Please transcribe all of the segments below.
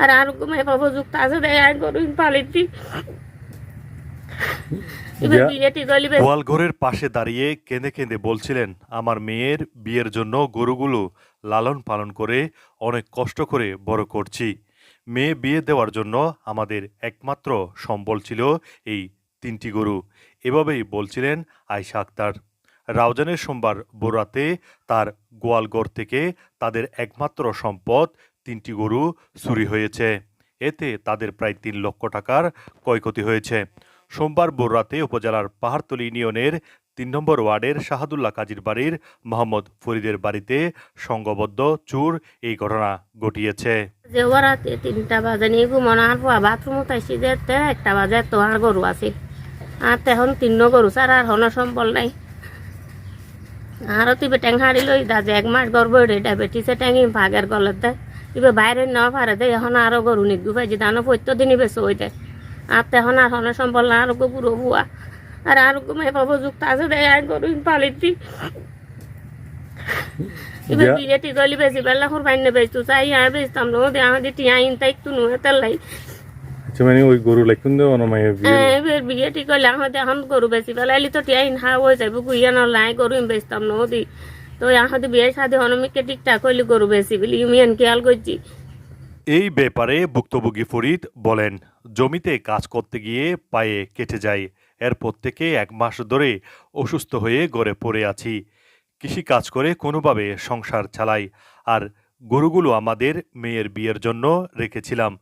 আর আরোগ্য মেয়ে পাবো যুক্ত আছে দেয় গরু বিয়ে গোয়ালঘরের পাশে দাঁড়িয়ে কেঁদে কেঁদে বলছিলেন আমার মেয়ের বিয়ের জন্য গরুগুলো লালন পালন করে অনেক কষ্ট করে বড় করছি। মেয়ে বিয়ে দেওয়ার জন্য আমাদের একমাত্র সম্বল ছিল এই তিনটি গরু। এভাবেই বলছিলেন আয়শা আক্তার। রাউজানের সোমবার বোরাতে তার গোয়ালঘর থেকে তাদের একমাত্র সম্পদ তিনটি গরু চুরি হয়েছে। এতে তাদের প্রায় তিন লক্ষ টাকার ক্ষয়ক্ষতি হয়েছে। সোমবার ভোররাতে উপজেলার পাহাড়তলী ইউনিয়নের তিন নম্বর ওয়ার্ডের শাহাদুল্লাহ কাজীর বাড়ির মোহাম্মদ ফরিদের বাড়িতে সংঘবদ্ধ চুর এই ঘটনা ঘটিয়েছে। যে ওরা তি- তিনটা বাজে নিয়ে ঘুমানো আর বাথরুম তাইছি যে একটা বাজে তো আর গরু আছে। আর তখন তিন গরু স্যার আর হন সম্বল নাই। আর তুই ট্যাং হাড়ি লই দা যে এক মাস গর্ব এটা বেটিছে ট্যাঙ্গি ভাগের গলত। দেয় ইবে বাইরে ন পারে দেয় এখন আরও গরু নিগু পাইছি দানো পত্য দিনই বেশ ওই দেয় আর তখন আর হন সম্বল না আরোগ্য পুরো ভুয়া আর আরোগ্য মেয়ে পাবো যুক্ত আছে দেয় আর গরু পালিতি এবার বিয়ে ঠিক হইলে বেশি বেলা করে বাইনে বেচতু চাই আর বেচতাম না ওদের আমাদের টিয়া ইন তাই একটু নুয়ে তেলাই আচ্ছা মানে ওই গরু না বিয়ে? এবার বিয়ে ঠিক হইলে আমাদের এখন গরু বেশি বেলা এলি তো টিয়া ইন হা হয়ে যাবে গুইয়া না লাই গরু ইন বেচতাম না ওদি তো আমাদের বিয়ে শাদি হনমিকে ঠিকঠাক হইলে গরু বেশি বলি ইমিয়ান খেয়াল করছি। এই ব্যাপারে ভুক্তভোগী ফরিদ বলেন, জমিতে কাজ করতে গিয়ে পায়ে কেটে যায় এরপর থেকে এক মাস ধরে অসুস্থ হয়ে গড়ে পড়ে আছি। কৃষি কাজ করে কোনোভাবে সংসার চালাই। আর গরুগুলো আমাদের মেয়ের বিয়ের জন্য রেখেছিলাম।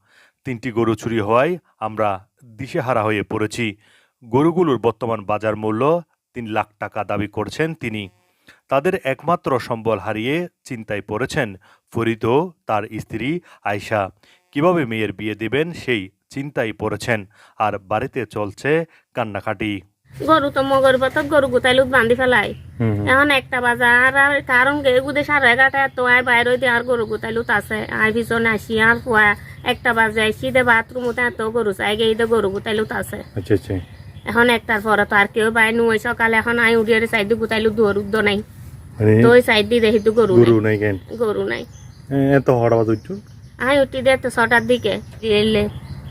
তিনটি গরু চুরি হওয়ায় আমরা দিশেহারা হয়ে পড়েছি। গরুগুলোর বর্তমান বাজার মূল্য তিন লাখ টাকা দাবি করছেন তিনি। তাদের একমাত্র সম্বল হারিয়ে চিন্তায় পড়েছেন ফরিদ তার স্ত্রী আয়শা। কীভাবে মেয়ের বিয়ে দিবেন সেই চিন্তায় পড়েছেন। আর বাড়িতে চলছে কান্নাকাটি। গরু তো মগর পাতা গরু গুতাইলুত বান্ধি ফেলাই। এখন একটা বাজার আর কারণ গে গুদে সাড়ে এগারোটা তো আয় বাইরে হইতে আর গরু গুতাইলুত আছে। আর পিছনে আসি আর পোয়া একটা বাজে আসি দে বাথরুম এত গরু চাই গে দে গরু গুতাইলুত আছে। আচ্ছা আচ্ছা। এখন একটার পরে তো আর কেউ বাই নুই সকালে এখন আই উড়িয়ে সাইড দিয়ে গুতাইলু দুয়ার উদ্দ নাই। তো ওই সাইড দিয়ে দেখি তো গরু গরু নাই। কেন? গরু নাই। এত হড়া বাজ উঠছো? আই উঠি দে তো ছটার দিকে এলে।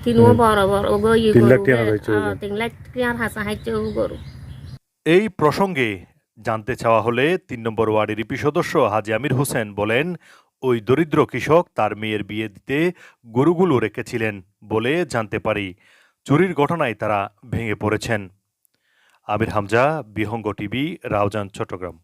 তিনও বড় বড় ও গো ই তিন লাখ টাকার হাসা হাইছে ও গরু। এই প্রসঙ্গে জানতে চাওয়া হলে তিন নম্বর ওয়ার্ডের ইপি সদস্য হাজি আমির হোসেন বলেন ওই দরিদ্র কৃষক তার মেয়ের বিয়ে দিতে গরুগুলো রেখেছিলেন বলে জানতে পারি। চুরির ঘটনায় তারা ভেঙে পড়েছেন। আমির হামজা বিহঙ্গ টিভি রাউজান চট্টগ্রাম।